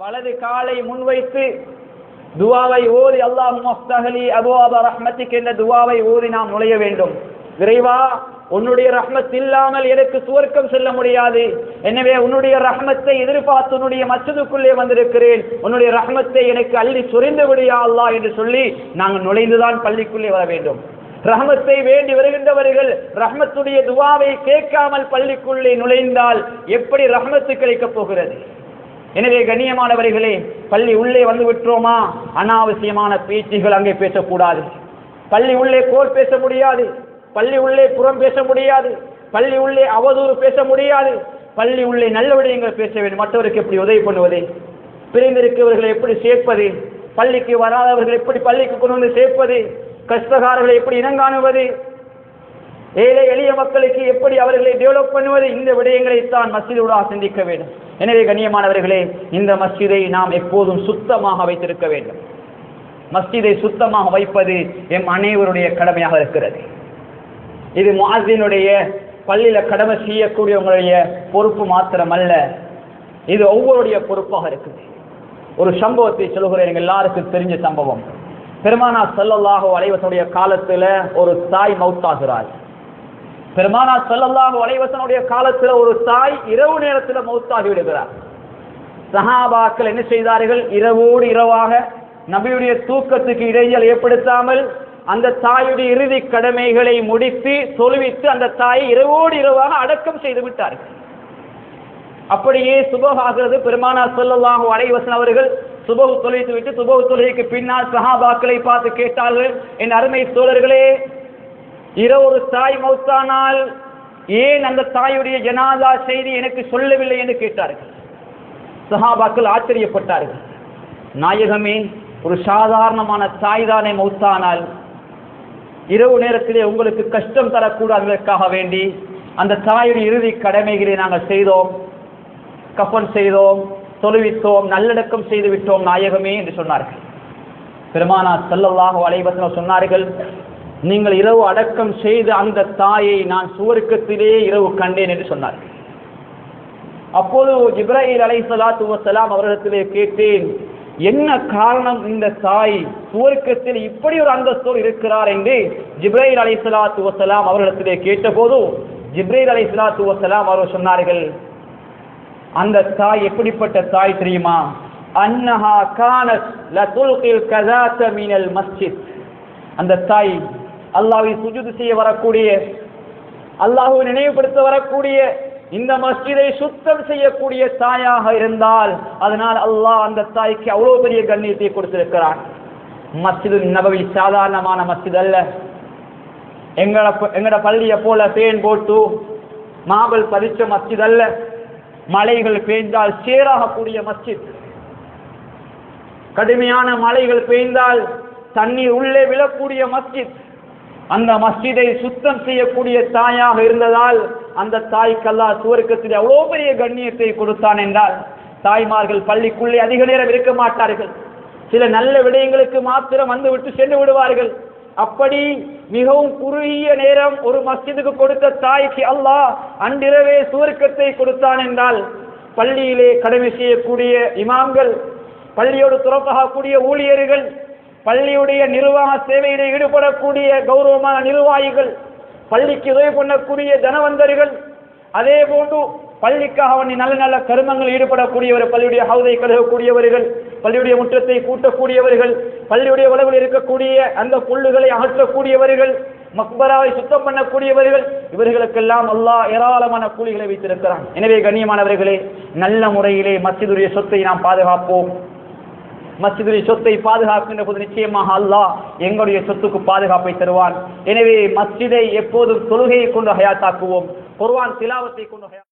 வலது காலை முன்வைத்து துவாவை ஓதி அல்லாஹ் மஃப்தஹலி அபுவாப ரஹ்மத்திக் என்ற துவாவை ஓதி நாம் நுழைய வேண்டும். விரைவா உன்னுடைய ரஹ்மத் இல்லாமல் எனக்கு சுவர்க்கம் செல்ல முடியாது. எனவே உன்னுடைய ரஹ்மத்தை எதிர்பார்த்து உன்னுடைய மச்சதுக்குள்ளே வந்திருக்கிறேன். உன்னுடைய ரஹ்மத்தை எனக்கு அள்ளி சுரிந்து விடியா அல்லா என்று சொல்லி நாங்கள் நுழைந்துதான் பள்ளிக்குள்ளே வர வேண்டும். ரஹமத்தை வேண்டி வருகின்றவர்கள் ரஹமத்துடைய துவாவை கேட்காமல் பள்ளிக்குள்ளே நுழைந்தால் எப்படி ரஹமத்து கிடைக்கப் போகிறது? எனவே கண்ணியமானவர்களே பள்ளி உள்ளே வந்து விட்டோமா அனாவசியமான பேச்சுகள் அங்கே பேசக்கூடாது. பள்ளி உள்ளே கோல் பேச முடியாது. பள்ளி உள்ளே புறம் பேச முடியாது. பள்ளி உள்ளே அவதூறு பேச முடியாது. பள்ளி உள்ளே நல்ல விடயங்கள் பேச வேண்டும். மற்றவருக்கு எப்படி உதவி பண்ணுவது? பிரிந்திருக்கிறவர்களை எப்படி சேர்ப்பது? பள்ளிக்கு வராதவர்கள் எப்படி பள்ளிக்கு கொண்டு வந்து சேர்ப்பது? கஷ்டகாரர்களை எப்படி இனங்காணுவது? ஏழை எளிய மக்களுக்கு எப்படி அவர்களை டெவலப் பண்ணுவது? இந்த விடயங்களைத்தான் மஸ்ஜிதோடாக சிந்திக்க வேண்டும். எனவே கண்ணியமானவர்களே இந்த மஸ்ஜிதை நாம் எப்போதும் சுத்தமாக வைத்திருக்க வேண்டும். மஸ்ஜிதை சுத்தமாக வைப்பது எம் அனைவருடைய கடமையாக இருக்கிறது. இது முஅஸ்ஸினுடைய பள்ளியில கடமை செய்யக்கூடியவங்களுடைய பொறுப்பு மாத்திரமல்ல. இது ஒவ்வொருடைய பொறுப்பாக இருக்குது. ஒரு சம்பவத்தை சொல்கிறேன் எல்லாருக்கும் தெரிஞ்ச சம்பவம். பெருமானா செல்லல்லாக அலைவசனுடைய காலத்துல ஒரு தாய் மௌத்தாகிறார் பெருமானா ஸல்லல்லாஹு வலைவசனுடைய காலத்தில் ஒரு தாய் இரவு நேரத்தில் மௌத்தாகி விடுகிறார். சஹாபாக்கள் என்ன செய்தார்கள்? இரவோடு இரவாக நபியுடைய தூக்கத்துக்கு இடைஞ்சல் ஏற்படுத்தாமல் அந்த தாயுடைய இறுதி கடமைகளை முடித்து தொழுவித்து அந்த தாயை இரவோடு இரவாக அடக்கம் செய்து விட்டார்கள். அப்படியே சுபகாகிறது பெருமானா ஸல்லல்லாஹு அலைஹி அவர்கள் சுபவு தொழுவித்து விட்டு சுபவு தொழுகைக்கு பின்னால் சஹாபாக்களை பார்த்து கேட்டார்கள் என் அருமை சோழர்களே இரவு ஒரு தாய் மௌத்தானால் ஏன் அந்த தாயுடைய ஜனாதா செய்தி எனக்கு சொல்லவில்லை என்று கேட்டார்கள். சஹாபாக்கள் ஆச்சரியப்பட்டார்கள். நாயகமே ஒரு சாதாரணமான தாய் தானே மௌத்தானால் இரவு நேரத்திலே உங்களுக்கு கஷ்டம் தரக்கூடாததற்காக வேண்டி அந்த தாயுடைய இறுதி கடமைகளை நாங்கள் செய்தோம். கஃபன் செய்தோம் தொழுவித்தோம் நல்லடக்கம் செய்து விட்டோம் நாயகமே என்று சொன்னார்கள். பெருமானா ஸல்லல்லாஹு வலைபத்தினர் சொன்னார்கள் நீங்கள் இரவு அடக்கம் செய்த அந்த தாயை நான் சுவர்க்கத்திலே இரவு கண்டேன் என்று சொன்னார். அப்போது இப்ராஹிம் அலை சலாத்து வசலாம் அவரிடத்திலே கேட்டேன் என்ன காரணம் இந்த தாய் சுவர்க்கத்தில் இப்படி ஒரு அந்தஸ்தோடு இருக்கிறார்? என்று ஜிப்ரைல் அலை சலாத்து வசலாம் அவரிடத்திலே கேட்டபோது ஜிப்ரேல் அலை சலாத்து வசலாம் அவர் சொன்னார்கள் அந்த தாய் எப்படிப்பட்ட தாய் தெரியுமா? அன்னஹா கானத் லதுல்கில் கதாத மினல் மஸ்ஜித். அந்த தாய் அல்லாஹை சுஜுது செய்ய வரக்கூடிய அல்லாஹுவை நினைவுபடுத்த வரக்கூடிய இந்த மஸ்ஜிதை சுத்தம் செய்யக்கூடிய தாயாக இருந்தால் அதனால் அல்லாஹ் அந்த தாய்க்கு அவ்வளவு பெரிய கண்ணியத்தை கொடுத்திருக்கிறான். மஸ்ஜிது நபவி சாதாரணமான மஸ்ஜித் அல்ல. எங்கள எங்களோட பள்ளியை போல பேன் போட்டு மாபல் பதிச்ச மஸ்ஜித் அல்ல. மலைகள் பெய்ந்தால் சேராகக்கூடிய மஸ்ஜித். கடுமையான மலைகள் பெய்ந்தால் தண்ணீர் உள்ளே விழக்கூடிய மஸ்ஜித். அந்த மஸ்ஜிதை சுத்தம் செய்யக்கூடிய தாயாக இருந்ததால் அந்த தாய்க்கல்லா சுவர்க்கத்தில் அவ்வளோ பெரிய கண்ணியத்தை கொடுத்தான் என்றால் தாய்மார்கள் பள்ளிக்குள்ளே அதிக நேரம் இருக்க மாட்டார்கள். சில நல்ல விடயங்களுக்கு மாத்திரம் வந்து விட்டு சென்று விடுவார்கள். அப்படி மிகவும் குறுகிய நேரம் ஒரு மஸ்ஜிதுக்கு கொடுத்த தாய்க்கு அல்லாஹ் அன்றிரவே சுவர்க்கத்தை கொடுத்தான் என்றால் பள்ளியிலே கடமை செய்யக்கூடிய இமாம்கள் பள்ளியோடு துறப்பாகக்கூடிய ஊழியர்கள் பள்ளியுடைய நிர்வாக சேவையிலே ஈடுபடக்கூடிய கௌரவமான நிர்வாகிகள் பள்ளிக்கு உதவி பண்ணக்கூடிய தனவந்தர்கள் அதே போன்று பள்ளிக்காக அவனை நல்ல நல்ல கருமங்கள் ஈடுபடக்கூடியவர் பள்ளியுடைய ஹவுதை கழுகக்கூடியவர்கள் பள்ளியுடைய முற்றத்தை கூட்டக்கூடியவர்கள் பள்ளியுடைய உலகில் இருக்கக்கூடிய அந்த புல்லுகளை அகற்றக்கூடியவர்கள் மக்பராவை சுத்தம் பண்ணக்கூடியவர்கள் இவர்களுக்கெல்லாம் அல்லாஹ் ஏராளமான கூலிகளை வைத்திருக்கிறான். எனவே கண்ணியமானவர்களே நல்ல முறையிலே மஸ்ஜிதுடைய சொத்தை நாம் பாதுகாப்போம். மஸ்ஜிதுடைய சொத்தை பாதுகாக்கின்ற போது நிச்சயமாக அல்லாஹ் எங்களுடைய சொத்துக்கு பாதுகாப்பை தருவான். எனவே மஸ்ஜிதை எப்போதும் தொழுகையை கொண்டு ஹயாத்தாக்குவோம். குர்ஆன் திலாவத்தை கொண்டு ஹயா